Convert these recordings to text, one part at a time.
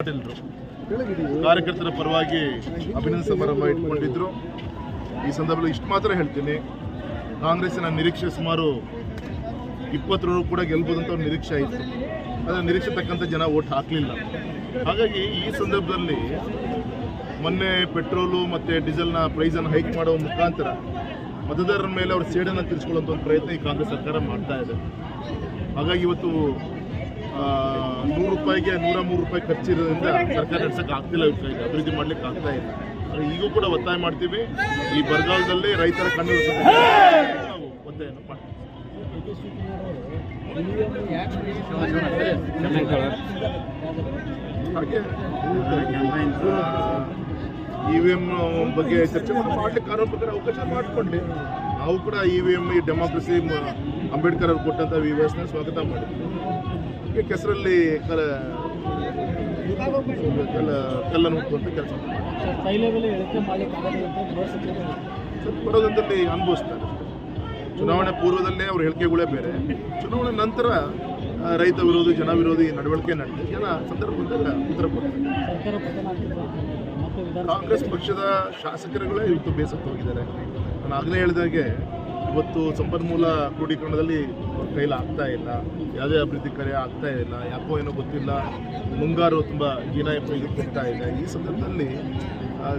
ಪಾಟೀಲ್ರು. ಕಾರ್ಯಕರ್ತರ ಪರವಾಗಿ ಅಭಿನಂದ ಸಮಾರಂಭ ಇಟ್ಕೊಂಡಿದ್ರು. ಈ ಸಂದರ್ಭದಲ್ಲಿ ಇಷ್ಟು ಮಾತ್ರ ಹೇಳ್ತೀನಿ. ಕಾಂಗ್ರೆಸ್ಸಿನ ನಿರೀಕ್ಷೆ ಸುಮಾರು ಇಪ್ಪತ್ತರವರೆಗೂ ಕೂಡ ಗೆಲ್ಬೋದಂತ ಒಂದು ನಿರೀಕ್ಷೆ ಆಯಿತು ಆದರೆ ನಿರೀಕ್ಷೆ ತಕ್ಕಂಥ ಜನ ಓಟ್ ಹಾಕಲಿಲ್ಲ. ಹಾಗಾಗಿ ಈ ಸಂದರ್ಭದಲ್ಲಿ ಮೊನ್ನೆ ಪೆಟ್ರೋಲು ಮತ್ತು ಡೀಸೆಲ್ನ ಪ್ರೈಸನ್ನು ಹೈಕ್ ಮಾಡುವ ಮುಖಾಂತರ ಮತದಾರರ ಮೇಲೆ ಅವ್ರ ಸೇಡನ್ನು ತಿರ್ಸ್ಕೊಳ್ಳೋಂಥ ಒಂದು ಪ್ರಯತ್ನ ಈ ಕಾಂಗ್ರೆಸ್ ಸರ್ಕಾರ ಮಾಡ್ತಾ ಇದೆ. ಹಾಗಾಗಿ ಇವತ್ತು ನೂರು ರೂಪಾಯಿಗೆ ನೂರ ಮೂರು ರೂಪಾಯಿ ಖರ್ಚಿರೋದ್ರಿಂದ ಸರ್ಕಾರ ನಡೆಸಕ್ಕೆ ಆಗ್ತಿಲ್ಲ ಕೈಲಿ ಅಭಿವೃದ್ಧಿ ಮಾಡ್ಲಿಕ್ಕೆ ಆಗ್ತಾ ಇಲ್ಲ. ಆದ್ರೆ ಈಗೂ ಕೂಡ ಒತ್ತಾಯ ಮಾಡ್ತೀವಿ. ಈ ಬರಗಾಲದಲ್ಲಿ ರೈತರ ಕಣ್ಣು ನಾವು ಒತ್ತಾಯವನ್ನು ಮಾಡ್ತೀವಿ ಹಾಗೆ. ಇ ವಿ ಎಂ ಬಗ್ಗೆ ಚರ್ಚೆ ಮಾಡ್ಲಿಕ್ಕೆ ಆರೋಪಕ್ಕೆ ಅವಕಾಶ ಮಾಡಿಕೊಂಡೆ ನಾವು ಕೂಡ ಇ ವಿ ಎಂ ಈ ಡೆಮಾಕ್ರಸಿ ಅಂಬೇಡ್ಕರ್ ಅವರು ಕೊಟ್ಟಂಥ ವ್ಯವಸ್ಥೆ ಸ್ವಾಗತ ಮಾಡಿದ್ವಿ. ಈಗ ಕೆಸರಲ್ಲಿ ಕಲ ಕಲ್ಲ ಕಲ್ಲನ್ನು ಹುಟ್ಟುವಂಥ ಕೆಲಸ ಬರೋದಂತಲ್ಲಿ ಅನುಭವಿಸ್ತಾರೆ ಚುನಾವಣೆ ಪೂರ್ವದಲ್ಲೇ ಅವ್ರ ಹೇಳಿಕೆಗಳೇ ಬೇರೆ. ಚುನಾವಣೆ ನಂತರ ರೈತ ವಿರೋಧಿ, ಜನ ವಿರೋಧಿ ನಡವಳಿಕೆ ನಡೆದು ಜನ ಸಂದರ್ಭದಲ್ಲ ಉತ್ತರ ಕಾಂಗ್ರೆಸ್ ಪಕ್ಷದ ಶಾಸಕರುಗಳೇ ಇವತ್ತು ಬೇಸತ್ತು ಹೋಗಿದ್ದಾರೆ ನಾನು ಆಗಲೇ ಹೇಳಿದಾಗೆ ಇವತ್ತು ಸಂಪನ್ಮೂಲ ಕ್ರೋಢೀಕರಣದಲ್ಲಿ ಕೈಲಿ ಆಗ್ತಾ ಇಲ್ಲ. ಯಾವುದೇ ಅಭಿವೃದ್ಧಿ ಕಾರ್ಯ ಆಗ್ತಾ ಇಲ್ಲ. ಯಾಕೋ ಏನೋ ಗೊತ್ತಿಲ್ಲ. ಮುಂಗಾರು ತುಂಬ ಹೀನಾಯ ಹೋಗ್ತಾ ಇದೆ ಈ ಸಂದರ್ಭದಲ್ಲಿ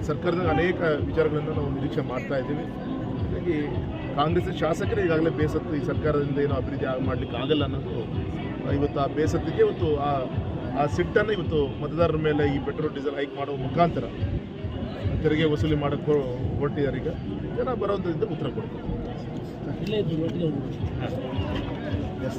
ಸರ್ಕಾರದ ಅನೇಕ ವಿಚಾರಗಳನ್ನು ನಾವು ನಿರೀಕ್ಷೆ ಮಾಡ್ತಾ ಇದ್ದೀವಿ. ಹಾಗಾಗಿ ಕಾಂಗ್ರೆಸ್ ಶಾಸಕರೇ ಈಗಾಗಲೇ ಬೇಸತ್ತು ಈ ಸರ್ಕಾರದಿಂದ ಏನೋ ಅಭಿವೃದ್ಧಿ ಮಾಡ್ಲಿಕ್ಕೆ ಆಗಲ್ಲ ಅನ್ನೋದು ಇವತ್ತು ಆ ಬೇಸತ್ತಿಗೆ ಇವತ್ತು ಆ ಆ ಸಿಟ್ಟನ್ನು ಇವತ್ತು ಮತದಾರರ ಮೇಲೆ ಈ ಪೆಟ್ರೋಲ್, ಡೀಸೆಲ್ ಹೈಕ್ ಮಾಡುವ ಮುಖಾಂತರ ತೆರಿಗೆ ವಸೂಲಿ ಮಾಡಕ್ಕೆ ಹೊರಟಿದ್ದಾರೆ ಈಗ. ಜನ ಬರೋದ್ರಿಂದ ಉತ್ತರ ಕೊಡ್ತಾರೆ. इतने दुर्घटने